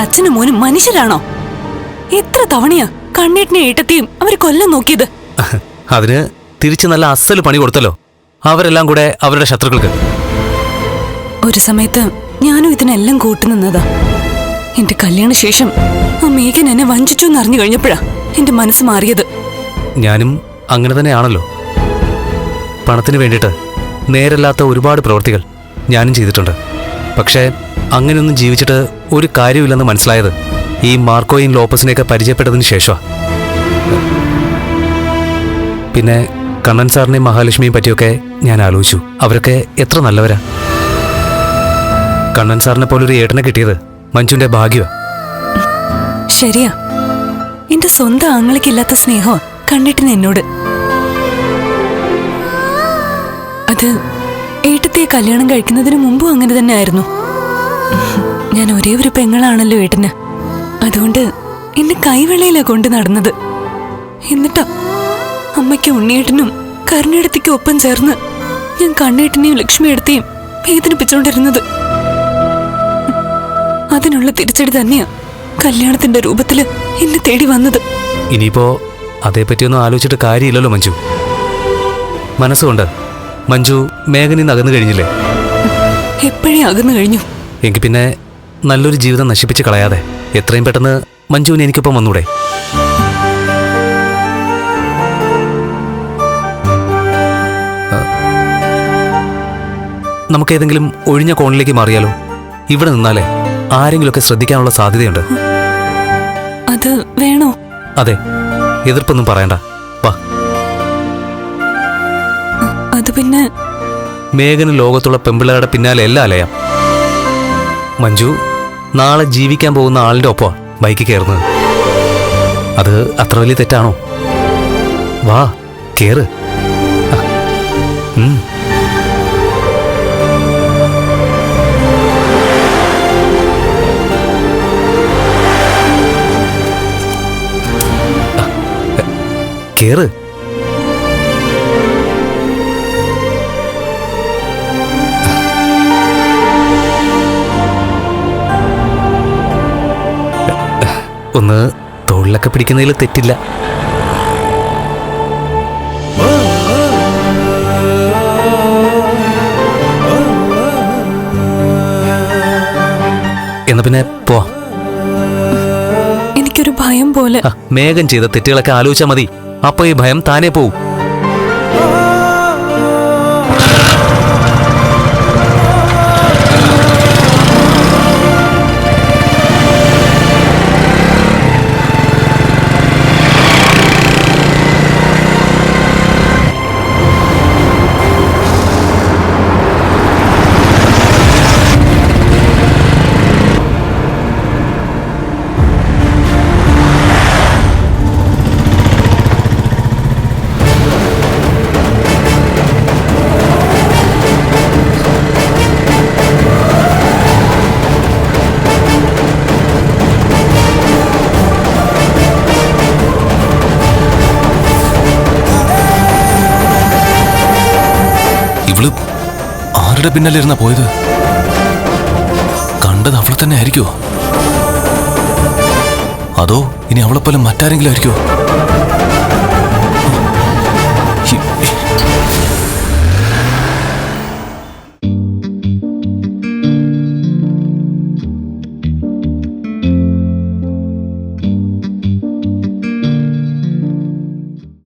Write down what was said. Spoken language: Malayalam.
അച്ഛനും മോനും മനുഷ്യരാണോ? എത്ര തവണയാ കണ്ണേട്ടിനെ ഏട്ടത്തെയും അവർ കൊല്ലം നോക്കിയത്? അതിന് തിരിച്ച് നല്ല അസൽ പണി കൊടുത്തല്ലോ. അവരെല്ലാം കൂടെ അവരുടെ ശത്രുക്കൾക്ക്. ഒരു സമയത്ത് ഞാനും ഇതിനെല്ലാം കൂട്ടുനിന്നതാ എന്റെ കല്യാണ ശേഷം ആ മേഘൻ എന്നെ വഞ്ചിച്ചു എന്ന് അറിഞ്ഞു കഴിഞ്ഞപ്പോഴാ എന്റെ മനസ്സ് മാറിയത്. ഞാനും അങ്ങനെ തന്നെയാണല്ലോ. പണത്തിന് വേണ്ടിയിട്ട് നേരല്ലാത്ത ഒരുപാട് പ്രവൃത്തികൾ ഞാനും ചെയ്തിട്ടുണ്ട്. പക്ഷേ അങ്ങനെയൊന്നും ജീവിച്ചിട്ട് ഒരു കാര്യമില്ലെന്ന് മനസ്സിലായത് ഈ മാർക്കോയിൻ ലോപ്പസിനെയൊക്കെ പരിചയപ്പെട്ടതിന് ശേഷമാണ് പിന്നെ കണ്ണൻ സാറിനെയും മഹാലക്ഷ്മിയും പറ്റിയൊക്കെ ഞാൻ ആലോചിച്ചു. അവരൊക്കെ എത്ര നല്ലവരാ. കണ്ണൻ സാറിനെ പോലൊരു ഏട്ടനെ കിട്ടിയത് മഞ്ജുവിന്റെ ഭാഗ്യമാ ശരിയാ. എന്റെ സ്വന്തം ആങ്ങളിക്കില്ലാത്ത സ്നേഹം കണ്ടിട്ട് എന്നോട്. അത് ഏട്ടത്തെ കല്യാണം കഴിക്കുന്നതിന് മുമ്പും അങ്ങനെ തന്നെ ആയിരുന്നു ഞാൻ ഒരേ ഒരു പെങ്ങളാണല്ലോ ഏട്ടന്. അതുകൊണ്ട് എന്നെ കൈവെള്ളയിലാ കൊണ്ട് നടന്നത്. എന്നിട്ടാ അമ്മയ്ക്കും ഉണ്ണിയേട്ടനും കരുണേടത്തേക്കും ഒപ്പം ചേർന്ന് ഞാൻ കണ്ണേട്ടനെയും ലക്ഷ്മിയെടുത്തെയും വേദനിപ്പിച്ചുകൊണ്ടിരുന്നത് അതിനുള്ള തിരിച്ചടി തന്നെയാ കല്യാണത്തിന്റെ രൂപത്തിൽ എന്നെ തേടി വന്നത്. ഇനിയിപ്പോ അതേപ്പറ്റിയൊന്നും ആലോചിച്ചിട്ട് കാര്യമില്ലല്ലോ മഞ്ജു. മനസ്സുകൊണ്ട് മഞ്ജു മേഘനിന്ന് നിന്ന് അകന്നു കഴിഞ്ഞില്ലേ? എപ്പോഴേ അകന്നു കഴിഞ്ഞു? എങ്കിൽ പിന്നെ നല്ലൊരു ജീവിതം നശിപ്പിച്ച് കളയാതെ എത്രയും പെട്ടെന്ന് മഞ്ജുവിന് എനിക്കൊപ്പം വന്നൂടെ? നമുക്കേതെങ്കിലും നമുക്ക് ഏതെങ്കിലും ഒഴിഞ്ഞ കോണിലേക്ക് മാറിയാലോ? ഇവിടെ നിന്നാലേ ആരെങ്കിലുമൊക്കെ ശ്രദ്ധിക്കാനുള്ള സാധ്യതയുണ്ട്. അത് വേണോ? അതെ എതിർപ്പൊന്നും പറയണ്ട. വാ. അത് പിന്നെ മേഘന് ലോകത്തുള്ള പെമ്പിള്ളേരുടെ പിന്നാലെ എല്ലാം അലയാം. മഞ്ജു നാളെ ജീവിക്കാൻ പോകുന്ന ആളിന്റെ ഒപ്പം ബൈക്ക് കയറുന്നത്. അത് അത്ര വലിയ തെറ്റാണോ? വാ കേറ്. ആ, ഒന്ന് തോളിലൊക്കെ പിടിക്കുന്നതിൽ തെറ്റില്ല. എന്നാ പിന്നെ പോ. എനിക്കൊരു ഭയം പോലെ. മേഘം ചെയ്ത തെറ്റുകളൊക്കെ ആലോചിച്ചാൽ മതി. അപ്പൊ ഈ ഭയം താനേ പോവും. ആരുടെ പിന്നല്ലിരുന്ന പോയത്? കണ്ടത് അവളെ തന്നെ ആയിരിക്കുമോ അതോ ഇനി അവളെപ്പോലെ മറ്റാരെങ്കിലും ആയിരിക്കുമോ